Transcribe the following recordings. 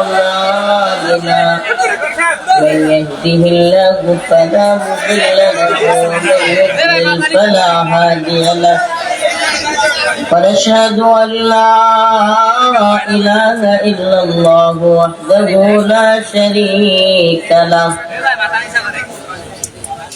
أعمالنا من يهده الله فلا مضل له ومن فلا هادي له. ونشهد أن لا إله إلا الله وحده لا شريك له.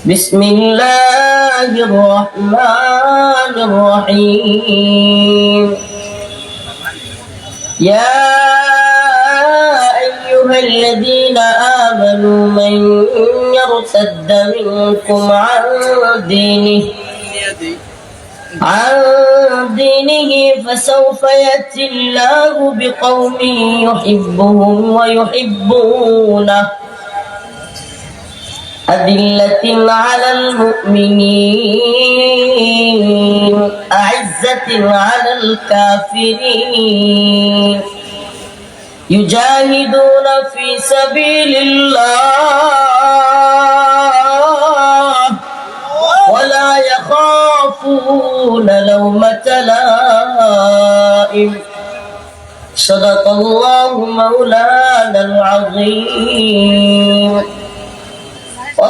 بسم الله الرحمن الرحيم. يا أيها الذين آمنوا من يرتد منكم عن دينه عن دينه فسوف يأتي الله بقوم يحبهم ويحبونه. أذلة على المؤمنين أعزة على الكافرين. يجاهدون في سبيل الله ولا يخافون لومة لائم. صدق الله مولانا العظيم.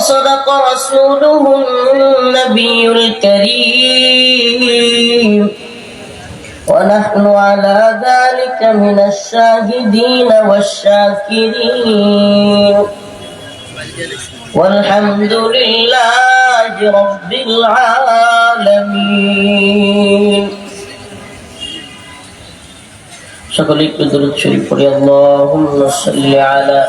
وصدق رسوله النبي الكريم. ونحن على ذلك من الشاهدين والشاكرين. والحمد لله رب العالمين. شكرا لك درود شريف اللهم صل على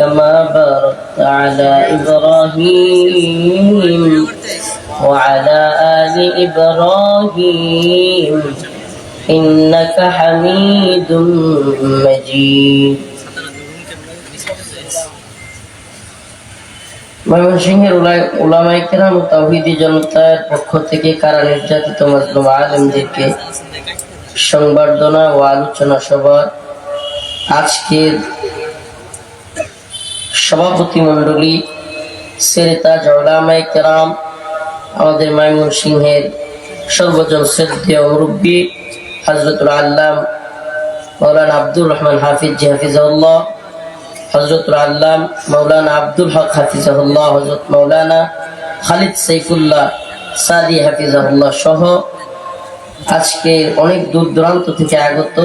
كما باركت على إبراهيم وعلى آل إبراهيم إنك حميد مجيد ময়মনসিংহের ওলামাই কেরাম তাহিদি জনতার পক্ষ থেকে কারা নির্যাতিত মজলুম আলমদেরকে সংবর্ধনা ও আলোচনা সভা আজকের সভাপতি মন্ডলী সেরেতা জওলামাই কেরাম, আমাদের মাইমুন সিংহের সর্বজন শ্রদ্ধেয় মুরব্বী হজরতুল আল্লাম মৌলানা আব্দুর রহমান হাফিজ জি হাফিজাউল্লাহ হজরতুল আল্লাম মৌলানা আব্দুল হক হাফিজাহুল্লাহ হজরত মৌলানা খালিদ সৈফুল্লাহ সাদি হাফিজাহুল্লাহ সহ আজকে অনেক দূর দূরান্ত থেকে আগত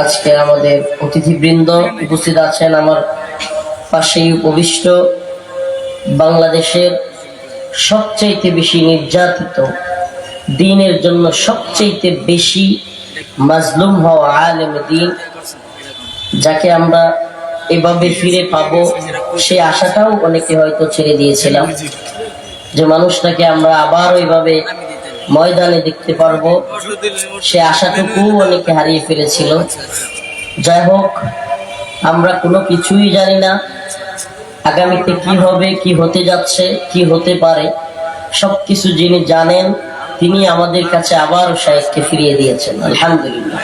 আজকে আমাদের অতিথিবৃন্দ উপস্থিত আছেন আমার পাশেই উপবিষ্ট বাংলাদেশের সবচাইতে বেশি নির্যাতিত, দিনের জন্য সবচাইতে বেশি মাজলুম হওয়া আলেম দিন, যাকে আমরা এভাবে ফিরে পাবো, সে আশাটাও অনেকে হয়তো ছেড়ে দিয়েছিলাম যে মানুষটাকে আমরা আবার ওইভাবে ময়দানে দেখতে পারব। সে আশাটুকু অনেকে হারিয়ে ফেলেছিল। যাই হোক আমরা কোনো কিছুই জানি না। আগামীতে কি হবে, কি হতে যাচ্ছে, কি হতে পারে, সবকিছু যিনি জানেন, তিনি আমাদের কাছে আবার শাহেদকে ফিরিয়ে দিয়েছেন। আলহামদুলিল্লাহ।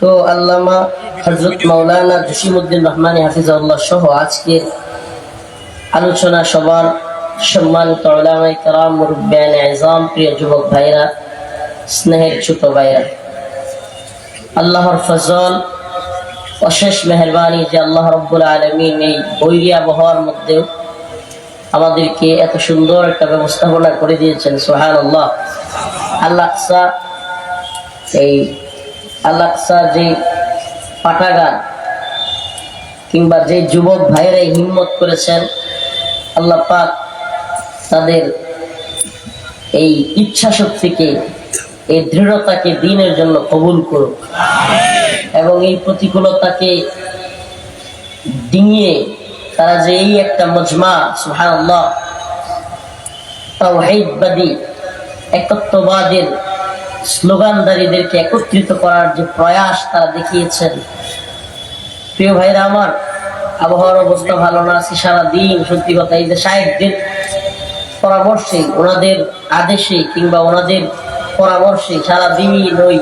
তো আল্লামা হজরত মৌলানা জসিমুদ্দিন রহমান হাফিজাউল্লাহ সহ আজকের আলোচনা সবার সম্মানিত ওলামাই কারাম মুরব্বান প্রিয় যুবক ভাইরা স্নেহের ছোট ভাইরা আল্লাহর ফজল অশেষ মেহরবানি যে আল্লাহ রব্বুল আলমিন এই বৈরী আবহাওয়ার মধ্যেও আমাদেরকে এত সুন্দর একটা ব্যবস্থাপনা করে দিয়েছেন সোহান আল্লাহ আল্লাহ এই আল্লাহ যে পাঠাগার কিংবা যে যুবক ভাইরাই হিম্মত করেছেন, আল্লাহ পাক তাদের এই ইচ্ছা শক্তিকে এই দৃঢ়তাকে দিনের জন্য কবুল করুক। এবং এই প্রতিকূলতাকে ডিঙিয়ে তারা যে এই একটা মজমা সুহানাল্লাহ তাওহীদবাদী, একত্ববাদের স্লোগানদারীদেরকে একত্রিত করার যে প্রয়াস তারা দেখিয়েছেন। প্রিয় ভাইরা আমার, আবহাওয়ার অবস্থা ভালো না আছে সারাদিন, সত্যি কথা, এই যে সাহেবদের পরামর্শে, ওনাদের আদেশে কিংবা ওনাদের পরামর্শে সারাদিন ওই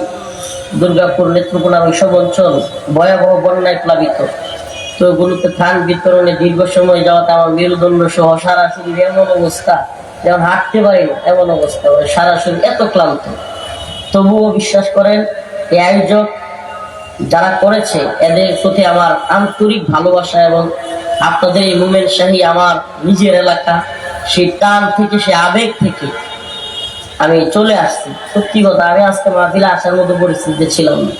দুর্গাপুর নেত্রকোনা ওইসব অঞ্চল ভয়াবহ বন্যায় প্লাবিত। তো ওগুলোতে ত্রাণ বিতরণে দীর্ঘ সময় যাওয়াতে আমার মেরুদণ্ড সহ সারা শরীর এমন অবস্থা যেমন হাঁটতে পারি এমন অবস্থা। মানে সারা শরীর এত ক্লান্ত। তবুও বিশ্বাস করেন, এই আয়োজক যারা করেছে, এদের প্রতি আমার আন্তরিক ভালোবাসা এবং আপনাদের এই মোমেন শাহী আমার নিজের এলাকা, সেই টান থেকে সে আবেগ থেকে আমি চলে আসছি। সত্যি কথা, আমি আজকে মাহফিলে আসার মতো পরিস্থিতিতে ছিলাম না।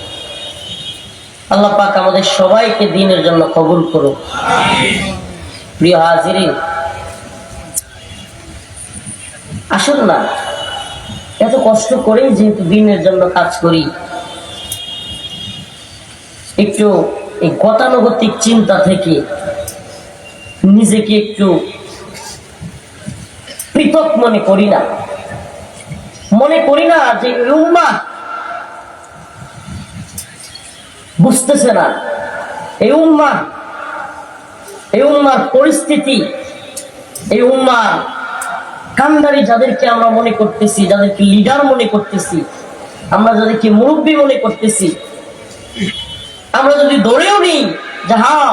আল্লাহ পাক আমাদের সবাইকে দিনের জন্য কবুল করুক। প্রিয় হাজিরিন, আসুন না, এত কষ্ট করেই যেহেতু দিনের জন্য কাজ করি, একটু এই গতানুগতিক চিন্তা থেকে নিজেকে একটু পৃথক মনে করি না। মনে করি না যে উম্মা বুঝতেছে না। এই উম্মা, এই উম্মার পরিস্থিতি, এই উম্মার কান্দারি যাদেরকে আমরা মনে করতেছি, যাদেরকে লিডার মনে করতেছি, আমরা যাদেরকে মুরব্বী মনে করতেছি, আমরা যদি ধরেও নিই যে হ্যাঁ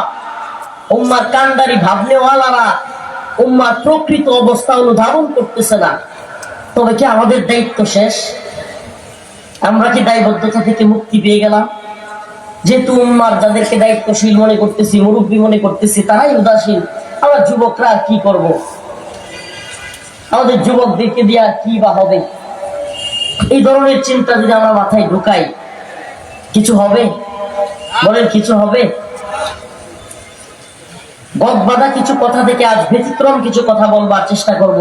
উম্মার কান্দারি ভাবনেওয়ালারা উম্মার প্রকৃত অবস্থা অনুধাবন করতেছে না তবে কি আমাদের দায়িত্ব শেষ? আমরা কি দায়বদ্ধতা থেকে মুক্তি পেয়ে গেলাম? যেহেতু উম্মার যাদেরকে দায়িত্বশীল মনে করতেছি, মুরব্বী মনে করতেছি, তারাই উদাসীন। আমরা যুবকরা কি করব। আমাদের যুবকদেরকে দিয়ে আর কি বা হবে? এই ধরনের চিন্তা যদি আমরা মাথায় ঢুকাই, কিছু হবে? বলেন, কিছু হবে? গদ বাঁধা কিছু কথা থেকে আজ ব্যতিক্রম কিছু কথা বলবার চেষ্টা করব।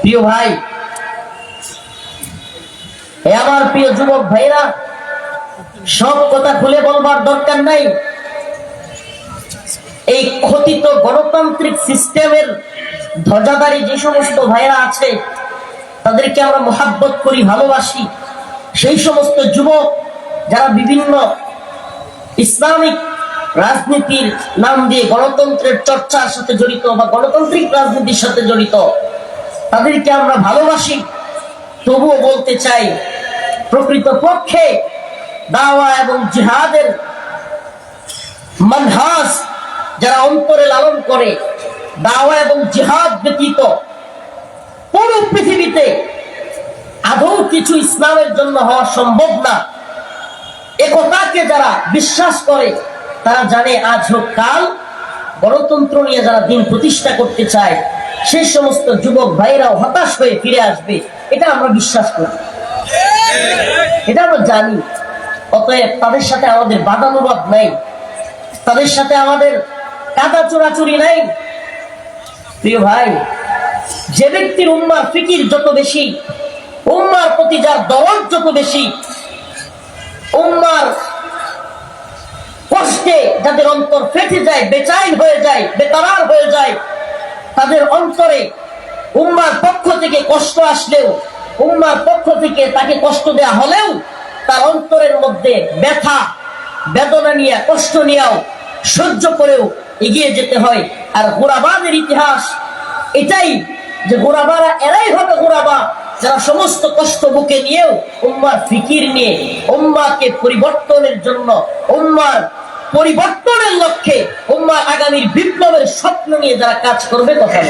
প্রিয় ভাই আমার প্রিয় যুবক ভাইরা, সব কথা খুলে বলবার দরকার নাই। এই ক্ষতিত গণতান্ত্রিক সিস্টেমের ধ্বজাধারী যে সমস্ত ভাইরা আছে, তাদেরকে আমরা মহাব্বত করি, ভালোবাসি। সেই সমস্ত যুবক যারা বিভিন্ন ইসলামিক রাজনীতির নাম দিয়ে গণতন্ত্রের চর্চার সাথে জড়িত বা গণতান্ত্রিক রাজনীতির সাথে জড়িত, তাদেরকে আমরা ভালোবাসি। তবুও বলতে চাই প্রকৃত পক্ষে দাওয়া এবং জিহাদের মানহাস যারা অন্তরে লালন করে, দাওয়া এবং জিহাদ ব্যতীত পুরো পৃথিবীতে আদৌ কিছু ইসলামের জন্য হওয়া সম্ভব না। একতাকে যারা বিশ্বাস করে, তারা জানে আজ হোক কাল। গণতন্ত্র নিয়ে যারা দিন প্রতিষ্ঠা করতে চায় সেই সমস্ত যুবক ভাইরাও হতাশ হয়ে ফিরে আসবে, এটা আমরা বিশ্বাস করি। এটা আমরা জানি। অতএব তাদের সাথে আমাদের বাদানুবাদ নাই। তাদের সাথে আমাদের কাদা চোরাচুরি নাই। প্রিয় ভাই, যে ব্যক্তির উম্মার ফিকির যত বেশি, উম্মার প্রতি যার দরদ যত বেশি, উম্মার কষ্টে যাদের অন্তর ফেটে যায়, বেচাইন হয়ে যায় বেতারার হয়ে যায় তাদের অন্তরে উম্মার পক্ষ থেকে কষ্ট আসলেও, উম্মার পক্ষ থেকে তাকে কষ্ট দেয়া হলেও, তার অন্তরের মধ্যে ব্যথা, বেদনা নিয়ে, কষ্ট নিয়েও, সহ্য করেও এগিয়ে যেতে হয়। আর গোড়াবাদের ইতিহাস এটাই যে গোড়াবারা এরাই হবে গোড়াবা যারা সমস্ত কষ্ট বুকে নিয়েও উম্মার ফিকির নিয়ে, উম্মাকে পরিবর্তনের জন্য, উম্মার পরিবর্তনের লক্ষ্যে উম্মার আগামীর বিপ্লবের স্বপ্ন নিয়ে যারা কাজ করবে, কথা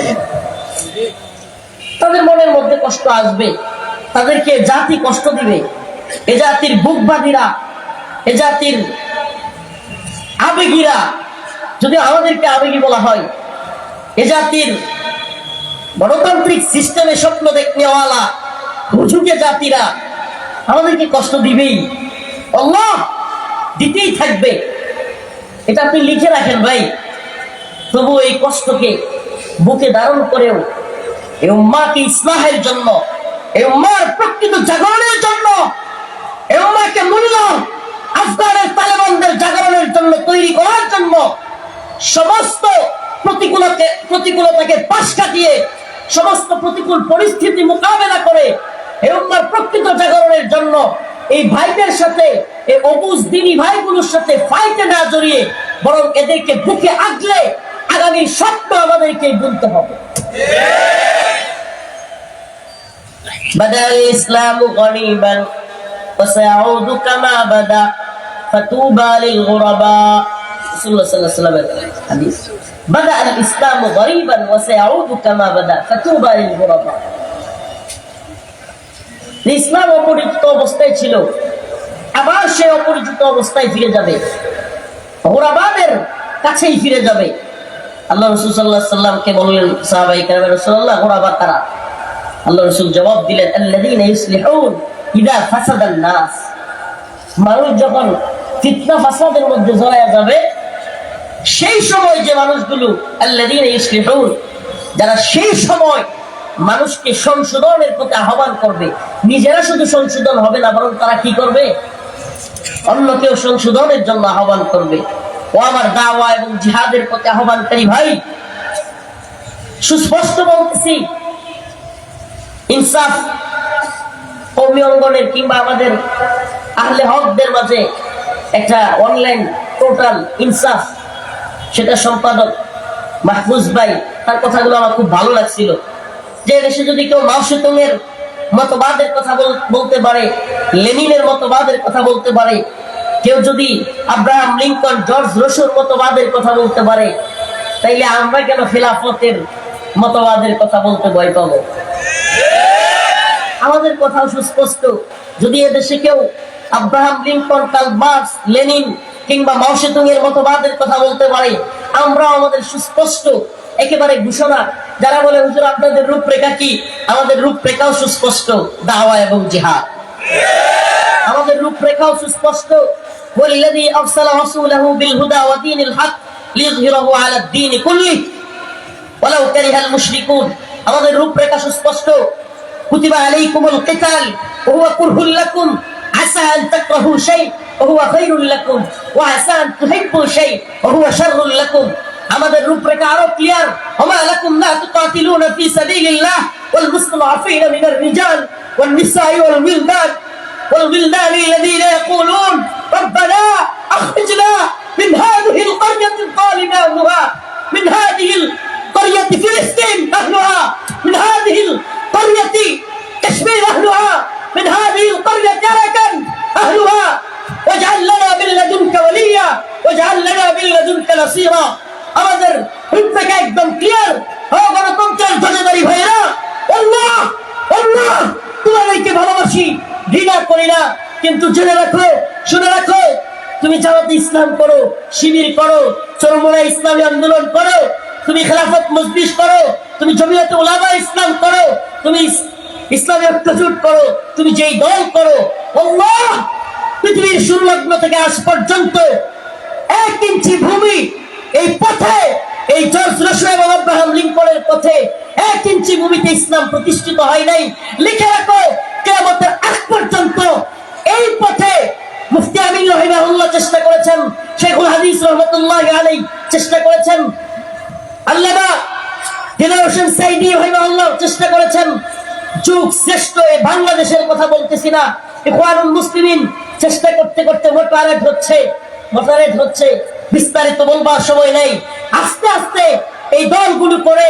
তাদের মনের মধ্যে কষ্ট আসবে। তাদেরকে জাতি কষ্ট দিবে। এ জাতির বুকবাদীরা এ জাতির আবেগীরা, যদি আমাদেরকে আবেগী বলা হয়, এ জাতির গণতান্ত্রিক সিস্টেমে স্বপ্ন দেখনেওয়ালা হুজুকে জাতিরা আমাদেরকে কষ্ট দিবেই। আল্লাহ দিতেই থাকবে। এটা আপনি লিখে রাখেন ভাই। তবু এই কষ্টকে বুকে ধারণ করেও এই উম্মাকে ইসলাহের জন্য, এই উম্মার প্রকৃত জাগরণের জন্য, এই উম্মাকে মূল্য আফগানের তালেবানদের জাগরণের জন্য তৈরি করার জন্য সমস্ত প্রতিকূলকে, প্রতিকূলতাকে পাশ কাটিয়ে সমস্ত প্রতিকূল পরিস্থিতি মোকাবেলা করে এই উম্মার প্রকৃত জাগরণের জন্য এই ভাইদের সাথে এই অবুজ দিনী ভাইগুলোর সাথে ফাইটে না জড়িয়ে বরং এদেরকে বুকে আগলে আগামী স্বপ্ন আমাদেরকে বুনতে হবে بدأ الإسلام غريبا وسيعود كما بدأ فطوبى للغرباء رسول الله صلى الله عليه وسلم حديث بدأ الإسلام غريبا وسيعود كما بدأ فطوبى للغرباء ইসলাম অপরিচিত অবস্থায় ছিল। আবার সে অপরিচিত অবস্থায় ফিরে যাবে। ঘোরাবাদের কাছেই ফিরে যাবে। আল্লাহ রসুল সাল্লাহ সাল্লামকে বললেন সাহাবাই কালাম রসুল্লাহ ঘোরাবাদ তারা আল্লাহ রসুল জবাব দিলেন, আল্লাযীনা ইউসলিহুন ইদা ফাসাদান নাস। মানুষ যখন ফিতনা ফাসাদের মধ্যে জড়ায়া যাবে, সেই সময় যে মানুষগুলো, আল্লাযীনা ইউসলিহুন যারা সেই সময় মানুষকে সংশোধনের প্রতি আহ্বান করবে। নিজেরা শুধু সংশোধন হবে না, বরং তারা কি করবে? অন্য কেউ সংশোধনের জন্য আহ্বান করবে। ও আমার দাওয়া এবং জিহাদের প্রতি আহ্বানকারী ভাই, সুস্পষ্ট বলতেছি, ইনসাফ কৌমি অঙ্গনের কিংবা আমাদের আহলে হকদের মাঝে একটা অনলাইন টোটাল ইনসাফ, সেটা সম্পাদক মাহফুজ ভাই, তার কথাগুলো আমার খুব ভালো লাগছিল। যে দেশে যদি কেউ মাউসুতং এর মতবাদের কথা বল- বলতে পারে, লেনিনের মতবাদের কথা বলতে পারে, কেউ যদি আব্রাহাম লিঙ্কন, জর্জ রসুর মতবাদের কথা বলতে পারে, তাইলে আমরা কেন খেলাফতের মতবাদের কথা বলতে ভয় পাবো? আমাদের কথাও সুস্পষ্ট। যদি এদেশে কেউ Abraham Lincoln, Karl Marx, Lenin কিংবা মাওসেতুং এর মতবাদের কথা বলতে পারে আমরা আমাদের সুস্পষ্ট একেবারে ঘোষণা যারা বলে হুজুর আপনাদের রূপরেখা কি আমাদের রূপরেখাও সুস্পষ্ট দাওয়া এবং জিহাদ আমাদের রূপরেখাও সুস্পষ্ট والذي أرسل رسوله بالهدى ودين الحق ليظهره على الدين كله ولو كره المشركون আমাদের রূপরেখা সুস্পষ্ট كتب عليكم القتال وهو كره لكم عسى أن تكرهوا شيء وهو خير لكم وعسى أن تحبوا شيء وهو شر لكم আমাদের রূপরেখা আরো ক্লিয়ার وما لكم لا تقاتلون في سبيل الله والمستضعفين من الرجال والنساء والولدان والولدان الذين يقولون ربنا أخرجنا من هذه القرية الظالمة أهلها من هذه القرية فلسطين أهلها من هذه القرية كشمير أهلها من هذه القرية أركا أهلها واجعل لنا من لدنك وليا واجعل لنا من لدنك نصيرا আমাদের রূপরেখা একদম ক্লিয়ার ও গণতন্ত্রের ধ্বজাধারী ভাইরা, আল্লাহ আল্লাহ, তোমাদেরকে ভালোবাসি, ঘৃণা করি না, কিন্তু জেনে রাখো, শুনে রাখো, তুমি জামাতে ইসলাম করো, শিবির করো চরমোনা ইসলামী আন্দোলন করো, তুমি খেলাফত মজলিস করো, তুমি জমিয়তে ওলামা ইসলাম করো, তুমি ইস- ইসলামী ঐক্যজোট করো, তুমি যেই দল করো পৃথিবীর সুলগ্ন থেকে আজ পর্যন্ত এক ইঞ্চি ভূমি এই পথে, এই জর্জ রসু এবং আব্রাহাম লিঙ্কনের পথে এক ইঞ্চি ভূমিতে ইসলাম প্রতিষ্ঠিত হয় নাই। লিখে রাখো, কেয়ামতের আগ পর্যন্ত এই পথে মুফতি আমিন রহিমাহুল্লাহ চেষ্টা করেছেন, শেখুল হাদিস রহমতুল্লাহ আলাই চেষ্টা করেছেন। রহিমাহুল্লাহ চেষ্টা করেছেন। যুগ শ্রেষ্ঠ বাংলাদেশের কথা বলতেছি না। মুসলিমিন চেষ্টা করতে করতে মোটারেট হচ্ছে মোটারেট হচ্ছে। বিস্তারিত বলবার সময় নেই। আস্তে আস্তে এই দলগুলো করে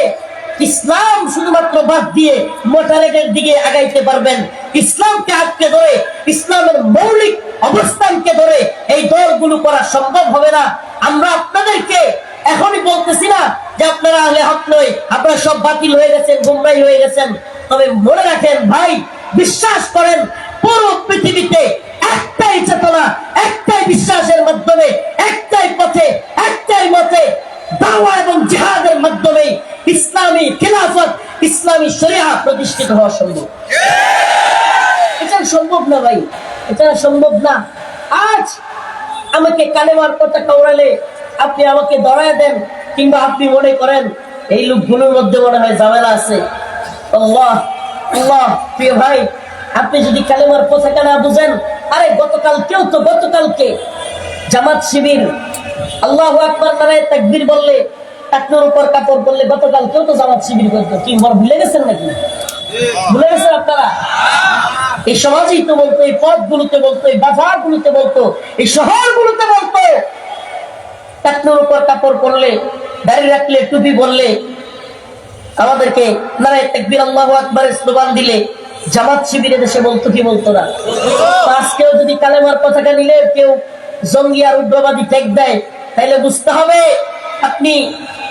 ইসলাম শুধুমাত্র বাদ দিয়ে মোটারেটের দিকে আগাইতে পারবেন। ইসলামকে আটকে ধরে, ইসলামের মৌলিক অবস্থানকে ধরে এই দলগুলো করা সম্ভব হবে না। আমরা আপনাদেরকে এখনই বলতেছি না যে আপনারা আহলে হক নয়, আপনারা সব বাতিল হয়ে গেছেন গুমরাই হয়ে গেছেন। তবে মনে রাখেন ভাই, বিশ্বাস করেন, পুরো পৃথিবীতে একটাই চেতনা, একটাই বিশ্বাসের মাধ্যমে, একটাই পথে, একটাই মতে দাওয়া এবং জিহাদের মাধ্যমে ইসলামী খিলাফত, ইসলামী শরিয়া প্রতিষ্ঠিত হওয়া সম্ভব। এটা সম্ভব না ভাই, এটা সম্ভব না। আজ আমাকে কালেমার কথা কাউরালে আপনি আমাকে দড়ায় দেন কিংবা আপনি মনে করেন এই লোকগুলোর মধ্যে মনে হয় ঝামেলা আছে। আল্লাহ আল্লাহ, প্রিয় ভাই, আপনি যদি কালেমার পতাকা না বুঝেন আরে গতকালকেও তো গতকালকে জামাত শিবির, আল্লাহ আকবর নারায় তাকবীর বললে টাকনোর উপর কাপড় বললে গতকালকেও তো জামাত শিবির করতো কি ভুলে গেছেন নাকি? ভুলে গেছেন আপনারা? এই সমাজেই তো বলতো, এই পথগুলোতে বলতো, এই বাজার গুলোতে বলতো, এই শহর গুলোতে বলতো। টাকনোর উপর কাপড় পরলে দাঁড়িয়ে রাখলে, টুপি বললে, আমাদেরকে নারায় তাকবীর আল্লাহ আকবারের স্লোগান দিলে জামাত শিবিরে দেশে বলতো, কি বলতো না? আজকেও যদি কালেমার পতাকা নিলে, কেউ জঙ্গি আর উগ্রবাদী টেক দেয় তাহলে বুঝতে হবে আপনি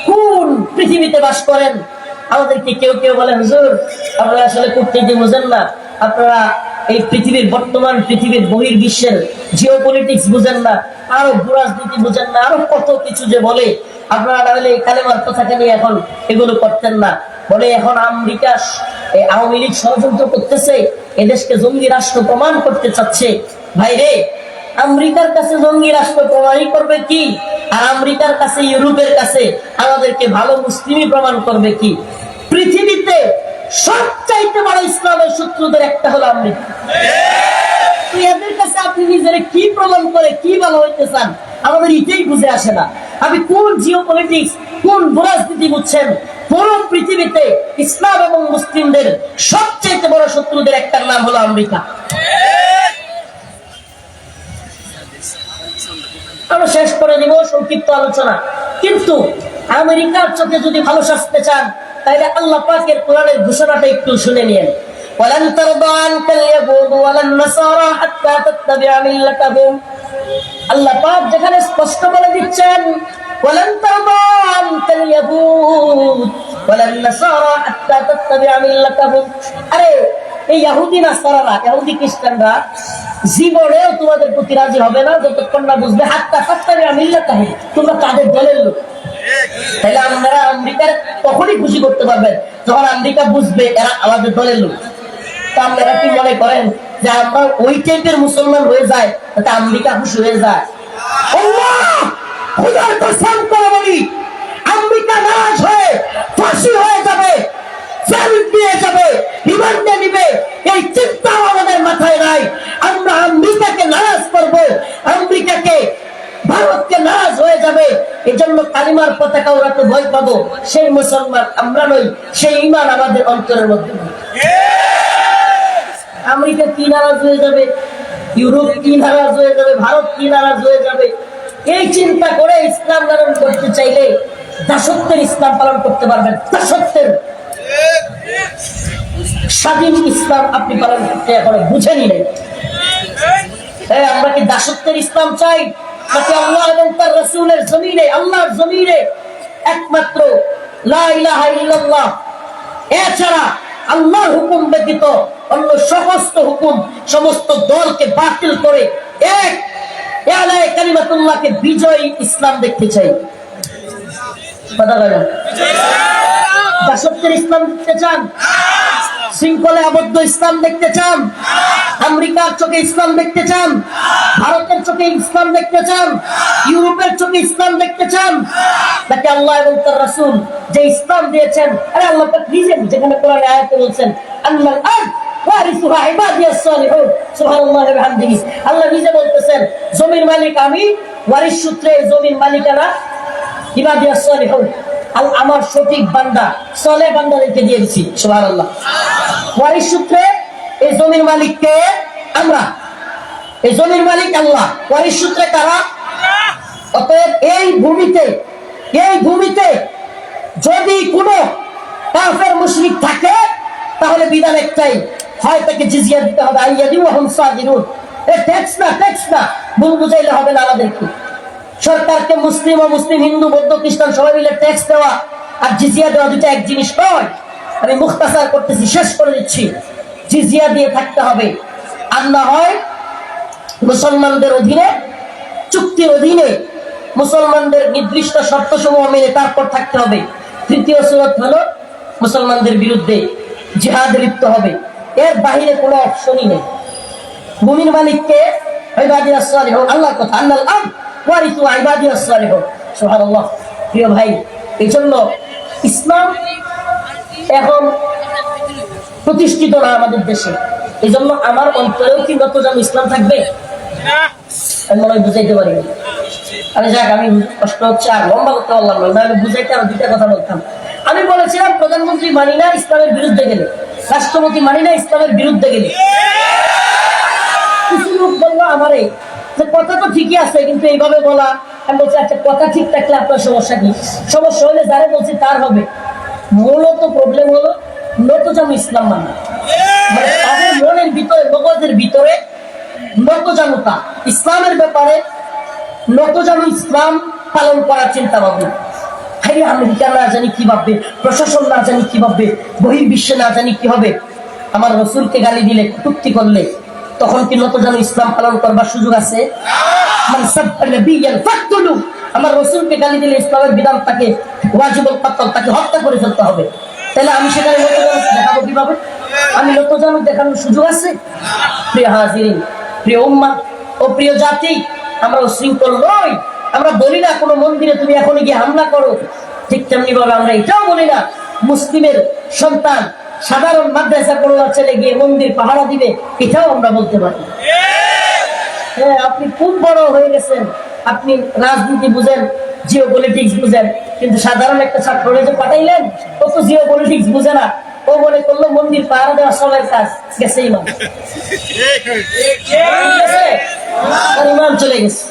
কোন পৃথিবীতে বাস করেন? আমাদেরকে কেউ কেউ বলে, হুজুর, আপনারা আসলে কূটনীতি বোঝেন না। আপনারা এই পৃথিবীর বর্তমান পৃথিবীর বহির বিশ্বের জিও পলিটিক্স বুঝেন না, আরও ভূরাজনীতি বুঝেন না, আরও কত কিছু যে বলে। আপনারা তাহলে এই কালেমার কথাকে নিয়ে এখন এগুলো করতেন না। বলে, এখন আমেরিকা আওয়ামী লীগ ষড়যন্ত্র করতেছে এদেশকে জঙ্গি রাষ্ট্র প্রমাণ করতে চাচ্ছে। ভাই রে, আমেরিকার কাছে জঙ্গি রাষ্ট্র প্রমাণই করবে কি? আর আমেরিকার কাছে, ইউরোপের কাছে আমাদেরকে ভালো মুসলিমই প্রমাণ করবে কি? পৃথিবীতে সবচাইতে বড় ইসলামের শত্রুদের একটা হলো আমেরিকা। এদের কাছে আপনি নিজেরা কি প্রমাণ করে, কি ভালো হইতে চান? আমাদের এটাই বুঝে আসে না। আপনি কোন জিও পলিটিক্স কোন রাজনীতি বুঝছেন? পুরো পৃথিবীতে ইসলাম এবং মুসলিমদের সবচেয়ে বড় শত্রুদের একটার নাম হলো আমেরিকা আমরা শেষ করে দিব সংক্ষিপ্ত আলোচনা কিন্তু আমেরিকার চোখে যদি ভালো সাজতে চান তাহলে আল্লাহ পাকের কোরআনের ঘোষণাটা একটু শুনে নিন ولن ترضى عنك اليهود ولا النصارى حتى تتبع ملتهم আল্লাহ পাক যেখানে স্পষ্ট বলে দিচ্ছেন ولن ترضى عنك اليهود ولا النصارى حتى تتبع ملتهم আরে এই ইহুদি নাসারারা ইহুদি খ্রিস্টানরা জীবনেও তোমাদের প্রতি রাজি হবে না যতক্ষণ না বুঝবে হাত্তা ফাত্তাবি আমিল্লাতাহ তোমরা তাদের দলের লোক তাহলে আপনারা আমেরিকার তখনই খুশি করতে পারবেন যখন আমেরিকা বুঝবে এরা আমাদের দলের লোক তা আপনারা কি মনে করেন যে আমরা ওই টাইপের মুসলমান হয়ে যায় তাতে আমেরিকা খুশি হয়ে যায় আল্লাহ! খোদার কসম করে বলি, আমেরিকা নারাজ হয়ে ফাঁসি হয়ে যাবে জেল দিয়ে যাবে রিমান্ডে নিবে। এই চিন্তা আমাদের মাথায় নাই। আমরা আমেরিকাকে নারাজ করব। আমেরিকাকে ভারতকে নারাজ হয়ে যাবে। এজন্য কালিমার পতাকা ওরা তো ভয় পাবো। সেই মুসলমান আমরা নই সেই ইমান আমাদের অন্তরের মধ্যে। আমেরিকা কি নারাজ হয়ে যাবে? ইউরোপ কি নারাজ হয়ে যাবে? ভারত কি নারাজ হয়ে যাবে? এই চিন্তা করে ইসলাম ধারণ করতে চাইলে দাসত্বের ইসলাম পালন করতে পারবেন। দাসত্বের। স্বাধীন ইসলাম আপনি পালন করতে এখনও বুঝেনি নাই হ্যাঁ আমরা কি দাসত্বের ইসলাম চাই? নাকি আল্লাহ এবং তার রসুলের জমিনে, আল্লাহর জমিনে একমাত্র এছাড়া আল্লাহর হুকুম ব্যতীত অন্য সমস্ত হুকুম, সমস্ত দলকে বাতিল করে এক কালিমাতুল্লাহকে বিজয়ী ইসলাম দেখতে চাই। কথা বলেন দাসত্বের ইসলাম দেখতে চান? শৃঙ্খলে আবদ্ধ ইসলাম দেখতে চান? আমেরিকার চোখে ইসলাম দেখতে চান? ভারতের চোখে ইসলাম দেখতে চান? ইউরোপের চোখে ইসলাম দেখতে চান? নাকি আল্লাহ এবং তার রাসূল যে ইসলাম দিয়েছেন আরে আল্লাহ নিজে যেখানে কোরআন আয়াতে বলছেন আল্লাহ ওয়ারিসুহা আল্লাহ নিজে বলতেছেন, জমির মালিক আমি, ওয়ারিস সূত্রে জমির মালিকানা ইবাদিয়াস সালিহুন। আল- আমার সঠিক বান্দা সলে বান্দাদেরকে দিয়ে দিচ্ছি সুবহানাল্লাহ। ওয়ারিস সূত্রে এই জমির মালিককে আমরা, এই জমির মালিক আল্লাহ, ওয়ারিস সূত্রে কারা? অতএব এই ভূমিতে এই ভূমিতে যদি কোনো কাফের মুশরিক থাকে, তাহলে বিধান একটাই হয় তাকে জিজিয়া দিতে হবে আইয়া দিও হম সাদিনুন এ ট্যাক্স না ট্যাক্স না, ভুল বুঝাইলে হবে না আমাদেরকে। সরকারকে মুসলিম ও মুসলিম, হিন্দু, বৌদ্ধ, খ্রিস্টান সবাই মিলে ট্যাক্স দেওয়া আর জিজিয়া দেওয়া দুটা এক জিনিস নয়। আমি মুখতাসার করতেছি, শেষ করে দিচ্ছি। জিজিয়া দিয়ে থাকতে হবে। আর না হয় মুসলমানদের অধীনে, চুক্তির অধীনে মুসলমানদের নির্দিষ্ট শর্ত সমূহ মেনে তারপর থাকতে হবে। তৃতীয় সুরত হলো মুসলমানদের বিরুদ্ধে জিহাদ লিপ্ত হবে। এর বাহিরে কোনো অপশনই নেই। ভূমির মালিককে আল্লাহর কথা আল্লাহ প্রিয় ভাই এই জন্য ইসলাম এখন প্রতিষ্ঠিত না আমাদের দেশে। এই জন্য আমার অন্তরেও কি যেন ইসলাম থাকবে? আমি মনে বুঝাইতে পারি। আমি যাক, আমি কষ্ট হচ্ছে আর লম্বা করতে পারলাম না নাহলে বুঝাইতে আরও দুইটা কথা বলতাম। আমি বলেছিলাম, প্রধানমন্ত্রী মানি না ইসলামের বিরুদ্ধে গেলে। রাষ্ট্রপতি মানি না, ইসলামের বিরুদ্ধে গেলে। কিছু লোক বলল আমারে যে, কথা তো ঠিকই আছে, কিন্তু এইভাবে বলা। আমি বলছি আচ্ছা কথা ঠিক থাকলে আপনার সমস্যা কি? সমস্যা হলে যারা বলছি তার হবে। মূলত প্রবলেম হলো নতজাম ইসলাম মানা। মানে তাদের মনের ভিতরে, মগজের ভিতরে নতজানুতা ইসলামের ব্যাপারে নতজানু ইসলাম পালন করার চিন্তা ভাবনা হাই আমেরিকা না জানি কি ভাববে, প্রশাসন না জানি কি ভাববে, বহির্বিশ্বে না জানি কি হবে। আমার রসুলকে গালি দিলে কটূক্তি করলে, তখন কি নতজানু ইসলাম পালন করবার সুযোগ আছে। আমার রসুলকে গালি দিলে ইসলামের বিধান তাকে ওয়াজিবুল কাত্তাল তাকে হত্যা করে ফেলতে হবে। তাহলে আমি সেখানে নতজানু দেখাবো কীভাবে? আমি নতজানু দেখানোর সুযোগ আছে? প্রিয় হাজিরিন, প্রিয় উম্মা ও প্রিয় জাতি, আমরা উশৃঙ্খল নই। আমরা বলি না কোনো মন্দিরে তুমি এখন গিয়ে হামলা করো। ঠিক তেমনি ভাবে আমরা এটাও বলি না, মুসলিমের সন্তান সাধারণ মাদ্রাসা পড়ুয়া ছেলে গিয়ে মন্দির পাহারা দিবে, এটাও আমরা বলতে পারি। হ্যাঁ আপনি খুব বড় হয়ে গেছেন, আপনি রাজনীতি বুঝেন জিও পলিটিক্স বুঝেন, কিন্তু সাধারণ একটা ছাত্র পাঠাইলেন, ও তো জিও পলিটিক্স বুঝে না। ও মনে করল মন্দির পাহারা দেওয়া সবাই কাজ গেছেই না তার ইমান চলে গেছে।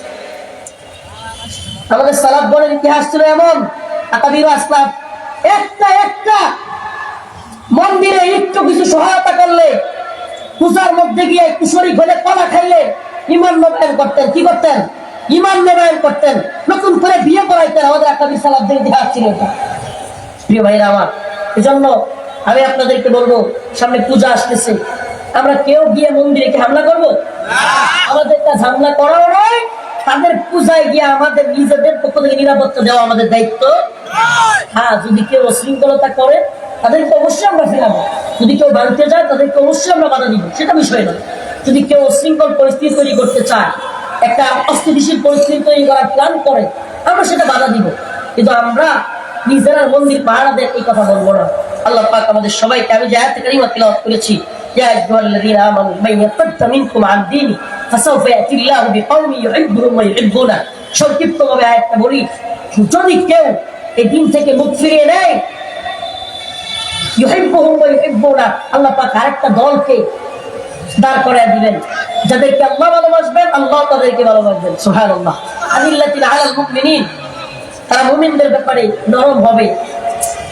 আমাদের সালাদ বলের ইতিহাস ছিল এমন আকাবির আসলাম একটা একটা। মন্দিরে একটু কিছু সহায়তা করলে, পূজার মধ্যে গিয়ে কলা খাইলে ইমান নবায়ন করতেন। কি করতেন? ইমান নবায়ন করতেন। নতুন করে বিয়ে করাইতেন। আমাদের ইতিহাস ছিল প্রিয় ভাইরা আমার, এজন্য আমি আপনাদেরকে বলব, সামনে পূজা আসতেছে। আমরা কেউ গিয়ে মন্দিরে কি হামলা করব? আমাদের কাজ হামলা করাও নয় তাদের পূজায় গিয়ে আমাদের নিজেদের পক্ষ থেকে নিরাপত্তা দেওয়া আমাদের দায়িত্ব। হ্যাঁ যদি কেউ অশৃঙ্খলতা করে, তাদেরকে অবশ্যই আমরা ফেরাবো। যদি কেউ ভাঙতে যায়, তাদেরকে অবশ্যই আমরা বাধা দিব। সেটা বিষয় না যদি কেউ অশৃঙ্খল পরিস্থিতি তৈরি করতে চায়, একটা অস্থিতিশীল পরিস্থিতি তৈরি করার প্ল্যান করে, আমরা সেটা বাধা দিব। কিন্তু আমরা নিজেরা মন্দির পাহারা দেয় এই কথা বলব না। আল্লাহ পাক আমাদের সবাইকে, আমি যে আয়াতে কারিমা তিলাওয়াত করেছি, ইয়া আইয়ুহাল্লাযীনা আমানু, মান ইয়ারতাদ্দা মিনকুম আন দীনি ফাসাউফা ইয়াতি আল্লাহু বিকাওমিন ইউহিব্বুহুম ওয়া ইউহিব্বুনা সংক্ষিপ্তভাবে আয়াতটা বলি। যদি কেউ এই দিন থেকে মুখ ফিরিয়ে নেয়, ইউহিব্বুহুম ওয়া ইউহিব্বুনা, আল্লাহ পাক আরেকটা দলকে দাঁড় করায় দিবেন, যাদেরকে আল্লাহ ভালোবাসবেন, আল্লাহ তাদেরকে ভালোবাসবেন। সুবহানাল্লাহ। আদিল্লাতিন আলাল মুমিনিন, তারা মুমিনদের ব্যাপারে নরম হবে।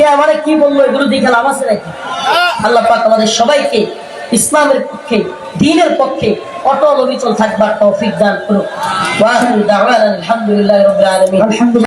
কে আমারে কি বলল? এগুলো দেখে লাভ আছে নাকি? আল্লাহ পাক আমাদের সবাইকে ইসলামের পক্ষে, দিনের পক্ষে অটল অবিচল থাকবার তৌফিক দান দাওয়ানা আলহামদুলিল্লাহি।